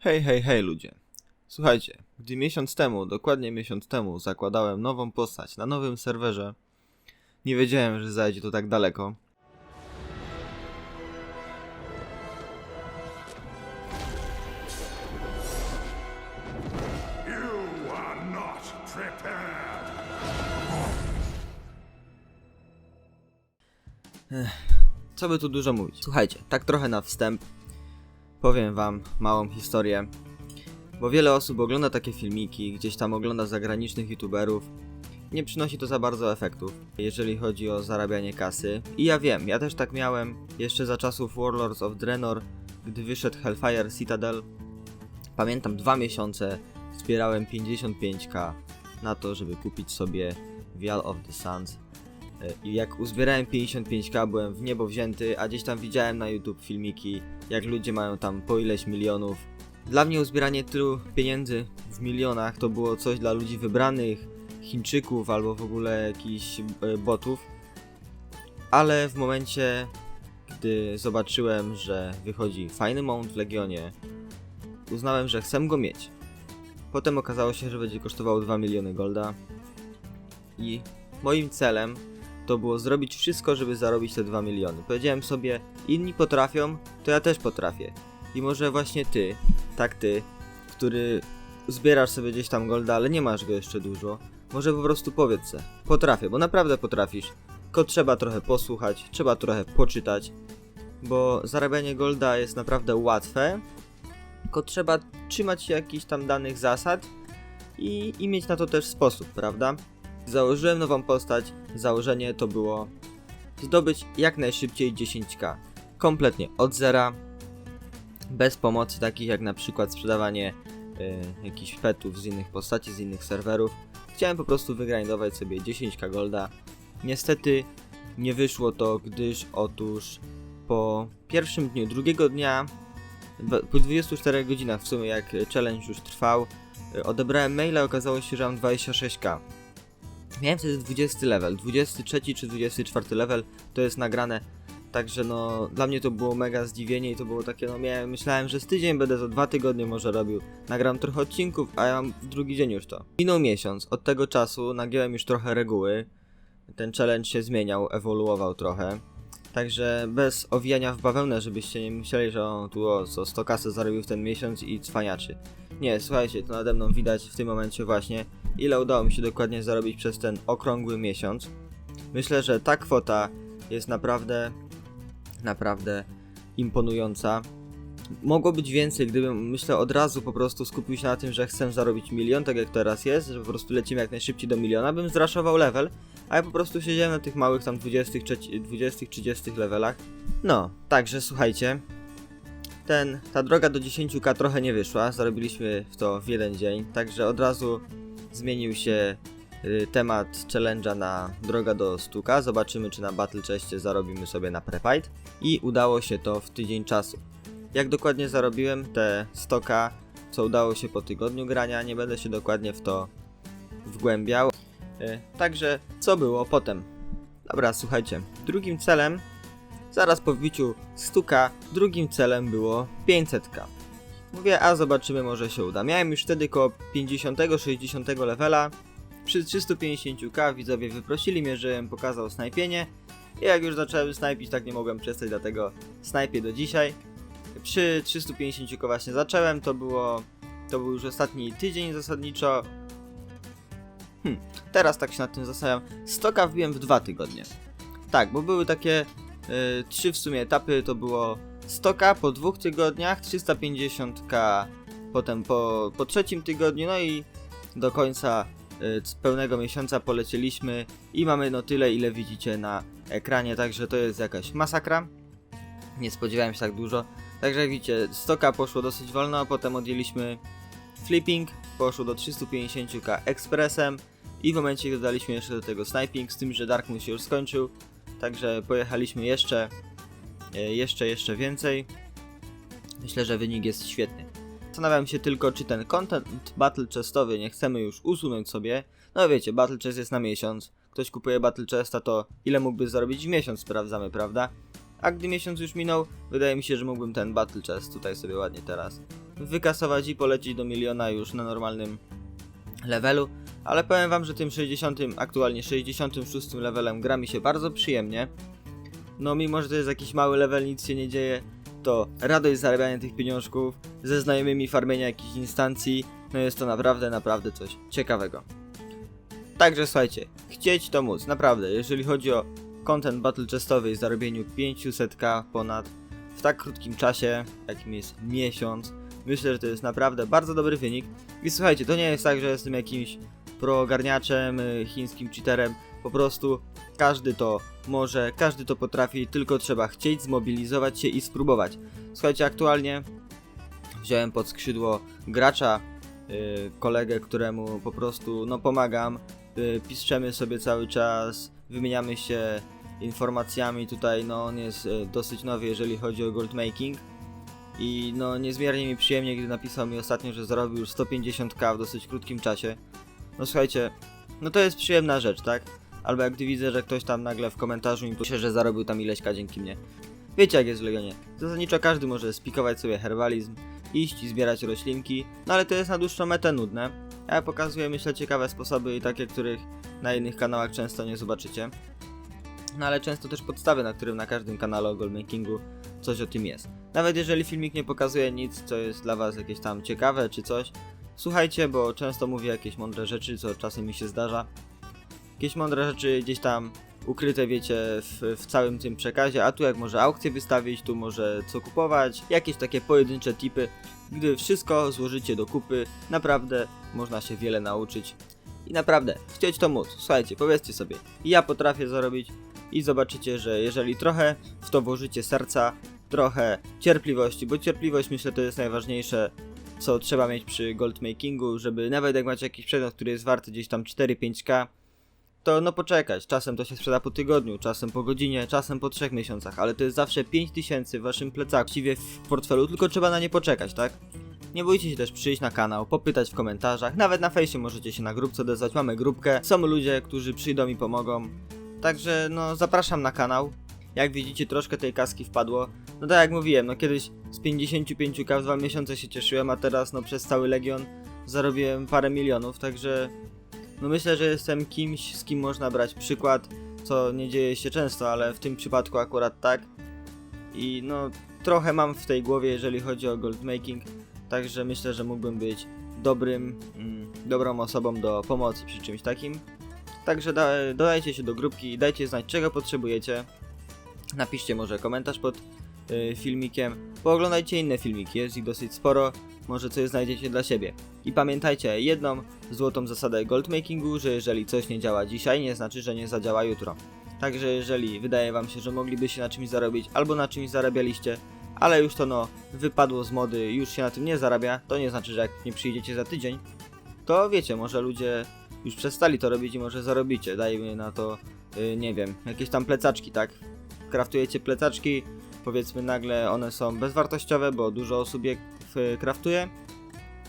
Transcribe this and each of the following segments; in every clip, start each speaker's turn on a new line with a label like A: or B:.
A: Hej, hej, hej ludzie. Słuchajcie, gdy miesiąc temu, dokładnie miesiąc temu, zakładałem nową postać na nowym serwerze, nie wiedziałem, że zajdzie to tak daleko. Co by tu dużo mówić? Słuchajcie, tak trochę na wstęp powiem wam małą historię, bo wiele osób ogląda takie filmiki, gdzieś tam ogląda zagranicznych youtuberów. Nie przynosi to za bardzo efektów, jeżeli chodzi o zarabianie kasy. I ja wiem, ja też tak miałem jeszcze za czasów Warlords of Draenor, gdy wyszedł Hellfire Citadel. Pamiętam dwa miesiące zbierałem 55k na to, żeby kupić sobie Vial of the Suns. E, I jak uzbierałem 55k, byłem w niebo wzięty, a gdzieś tam widziałem na YouTube filmiki, jak ludzie mają tam po ileś milionów. Dla mnie uzbieranie tylu pieniędzy w milionach to było coś dla ludzi wybranych, Chińczyków albo w ogóle jakichś e, botów. Ale w momencie, gdy zobaczyłem, że wychodzi fajny mount w Legionie, uznałem, że chcę go mieć. Potem okazało się, że będzie kosztował 2 miliony golda. I moim celem to było zrobić wszystko, żeby zarobić te 2 miliony. Powiedziałem sobie, inni potrafią, to ja też potrafię. I może właśnie ty, tak ty, który zbierasz sobie gdzieś tam golda, ale nie masz go jeszcze dużo, może po prostu powiedz se, potrafię, bo naprawdę potrafisz. Tylko trzeba trochę posłuchać, trzeba trochę poczytać, bo zarabianie golda jest naprawdę łatwe, tylko trzeba trzymać się jakichś tam danych zasad i, i mieć na to też sposób, prawda? Założyłem nową postać. Założenie to było zdobyć jak najszybciej 10k. Kompletnie od zera. Bez pomocy takich jak na przykład sprzedawanie y, jakichś petów z innych postaci, z innych serwerów. Chciałem po prostu wygrindować sobie 10k golda. Niestety nie wyszło to, gdyż otóż po pierwszym dniu, drugiego dnia, po 24 godzinach w sumie jak challenge już trwał, y, odebrałem maila okazało się, że mam 26k. Miałem wtedy 20 level, 23 czy 24 level to jest nagrane, także no dla mnie to było mega zdziwienie i to było takie, no miałem, myślałem, że z tydzień będę za dwa tygodnie może robił, nagram trochę odcinków, a ja mam w drugi dzień już to. Minął miesiąc, od tego czasu nagiąłem już trochę reguły, ten challenge się zmieniał, ewoluował trochę, także bez owijania w bawełnę, żebyście nie myśleli, że on tu o, co 100 kasy zarobił w ten miesiąc i cwaniaczy. Nie, słuchajcie, to nade mną widać w tym momencie właśnie, ile udało mi się dokładnie zarobić przez ten okrągły miesiąc. Myślę, że ta kwota jest naprawdę, naprawdę imponująca. Mogło być więcej, gdybym, myślę, od razu po prostu skupił się na tym, że chcę zarobić milion, tak jak teraz jest, że po prostu lecimy jak najszybciej do miliona, bym zraszował level, a ja po prostu siedziałem na tych małych tam 20, 20 30 levelach. No, także słuchajcie, ten, ta droga do 10k trochę nie wyszła, zarobiliśmy w to w jeden dzień, także od razu zmienił się y, temat challenge'a na droga do stuka. Zobaczymy, czy na Battle Chestie zarobimy sobie na Prefight. I udało się to w tydzień czasu. Jak dokładnie zarobiłem te 100k, co udało się po tygodniu grania, nie będę się dokładnie w to wgłębiał. Y, Także, co było potem? Dobra, słuchajcie. Drugim celem, zaraz po wbiciu 100k, drugim celem było 500k. Mówię, a zobaczymy, może się uda. Miałem już wtedy koło 50-60 levela. Przy 350k widzowie wyprosili mnie, żebym pokazał snajpienie. I jak już zacząłem snajpić, tak nie mogłem przestać, dlatego snajpię do dzisiaj. Przy 350k właśnie zacząłem, to było... To był już ostatni tydzień zasadniczo. Hmm, teraz tak się nad tym zastanawiam. 100k wbiłem w dwa tygodnie. Tak, bo były takie trzy w sumie etapy, to było 100k po dwóch tygodniach, 350k potem po, po trzecim tygodniu, no i do końca z pełnego miesiąca polecieliśmy i mamy no tyle, ile widzicie na ekranie, także to jest jakaś masakra. Nie spodziewałem się tak dużo. Także jak widzicie, 100k poszło dosyć wolno, potem odjęliśmy flipping, poszło do 350k ekspresem i w momencie, gdy dodaliśmy jeszcze do tego sniping, z tym, że Dark Moon się już skończył, także pojechaliśmy jeszcze e, jeszcze, jeszcze więcej. Myślę, że wynik jest świetny. Zastanawiam się tylko, czy ten content battle chestowy nie chcemy już usunąć sobie. No wiecie, battle chest jest na miesiąc. Ktoś kupuje battle chesta, to ile mógłby zarobić w miesiąc, sprawdzamy, prawda? A gdy miesiąc już minął, wydaje mi się, że mógłbym ten battle chest tutaj sobie ładnie teraz wykasować i polecieć do miliona już na normalnym levelu, ale powiem wam, że tym 60, aktualnie 66 levelem gra mi się bardzo przyjemnie. No mimo, że to jest jakiś mały level, nic się nie dzieje, to radość zarabiania tych pieniążków, ze znajomymi farmienia jakichś instancji, no jest to naprawdę, naprawdę coś ciekawego. Także słuchajcie, chcieć to móc, naprawdę, jeżeli chodzi o content battle chestowy i zarobieniu 500k ponad w tak krótkim czasie, jakim jest miesiąc, myślę, że to jest naprawdę bardzo dobry wynik. I słuchajcie, to nie jest tak, że jestem jakimś proogarniaczem, y, chińskim cheaterem, po prostu każdy to może, każdy to potrafi, tylko trzeba chcieć, zmobilizować się i spróbować. Słuchajcie, aktualnie wziąłem pod skrzydło gracza, y, kolegę, któremu po prostu no pomagam, y, piszczemy sobie cały czas, wymieniamy się informacjami, tutaj no on jest y, dosyć nowy, jeżeli chodzi o goldmaking i no niezmiernie mi przyjemnie, gdy napisał mi ostatnio, że zarobił już 150k w dosyć krótkim czasie. No słuchajcie, no to jest przyjemna rzecz, tak? Albo jak gdy widzę, że ktoś tam nagle w komentarzu mi pisze, że zarobił tam ileśka dzięki mnie. Wiecie jak jest w Legionie. Zasadniczo każdy może spikować sobie herbalizm, iść i zbierać roślinki, no ale to jest na dłuższą metę nudne. Ja pokazuję myślę ciekawe sposoby i takie, których na innych kanałach często nie zobaczycie. No ale często też podstawy, na którym na każdym kanale o goldmakingu coś o tym jest. Nawet jeżeli filmik nie pokazuje nic, co jest dla was jakieś tam ciekawe czy coś, słuchajcie, bo często mówię jakieś mądre rzeczy, co czasem mi się zdarza. Jakieś mądre rzeczy gdzieś tam ukryte, wiecie, w, w całym tym przekazie, a tu jak może aukcję wystawić, tu może co kupować, jakieś takie pojedyncze tipy. Gdy wszystko złożycie do kupy, naprawdę można się wiele nauczyć. I naprawdę, chcieć to móc. Słuchajcie, powiedzcie sobie, ja potrafię zarobić i zobaczycie, że jeżeli trochę w to włożycie serca, trochę cierpliwości, bo cierpliwość myślę to jest najważniejsze, co trzeba mieć przy goldmakingu, żeby nawet jak macie jakiś przedmiot, który jest warty gdzieś tam 4-5k, to no poczekać. Czasem to się sprzeda po tygodniu, czasem po godzinie, czasem po trzech miesiącach, ale to jest zawsze 5000 w waszym plecaku, właściwie w portfelu, tylko trzeba na nie poczekać, tak? Nie bójcie się też przyjść na kanał, popytać w komentarzach, nawet na fejsie możecie się na grupce odezwać, mamy grupkę, są ludzie, którzy przyjdą i pomogą. Także no zapraszam na kanał. Jak widzicie troszkę tej kaski wpadło. No tak jak mówiłem, no kiedyś z 55k w dwa miesiące się cieszyłem, a teraz no przez cały Legion zarobiłem parę milionów, także no myślę, że jestem kimś, z kim można brać przykład, co nie dzieje się często, ale w tym przypadku akurat tak. I no trochę mam w tej głowie, jeżeli chodzi o goldmaking, także myślę, że mógłbym być dobrym, mm, dobrą osobą do pomocy przy czymś takim. Także da, dodajcie się do grupki i dajcie znać czego potrzebujecie. Napiszcie może komentarz pod y, filmikiem. Pooglądajcie inne filmiki, jest ich dosyć sporo. Może coś znajdziecie dla siebie. I pamiętajcie jedną złotą zasadę goldmakingu, że jeżeli coś nie działa dzisiaj, nie znaczy, że nie zadziała jutro. Także jeżeli wydaje wam się, że moglibyście na czymś zarobić, albo na czymś zarabialiście, ale już to no wypadło z mody, już się na tym nie zarabia, to nie znaczy, że jak nie przyjdziecie za tydzień, to wiecie, może ludzie już przestali to robić i może zarobicie. Dajmy na to, y, nie wiem, jakieś tam plecaczki, tak? Kraftujecie plecaczki, powiedzmy nagle one są bezwartościowe, bo dużo osób je kraftuje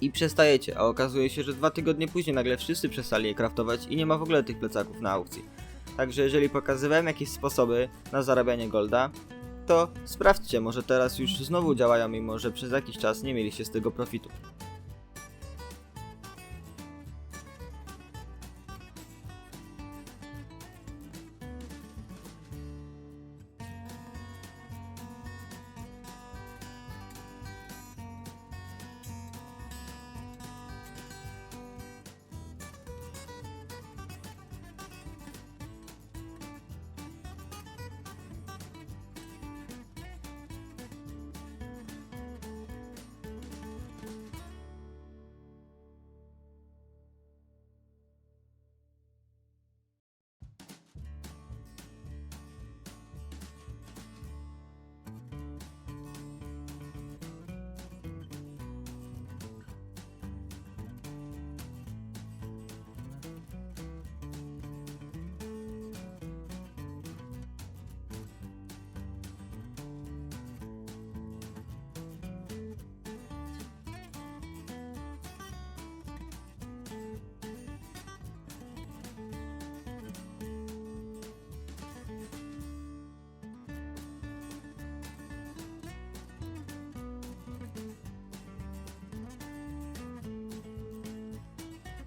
A: i przestajecie, a okazuje się, że dwa tygodnie później nagle wszyscy przestali je kraftować i nie ma w ogóle tych plecaków na aukcji. Także jeżeli pokazywałem jakieś sposoby na zarabianie golda, to sprawdźcie, może teraz już znowu działają, mimo że przez jakiś czas nie mieliście z tego profitu.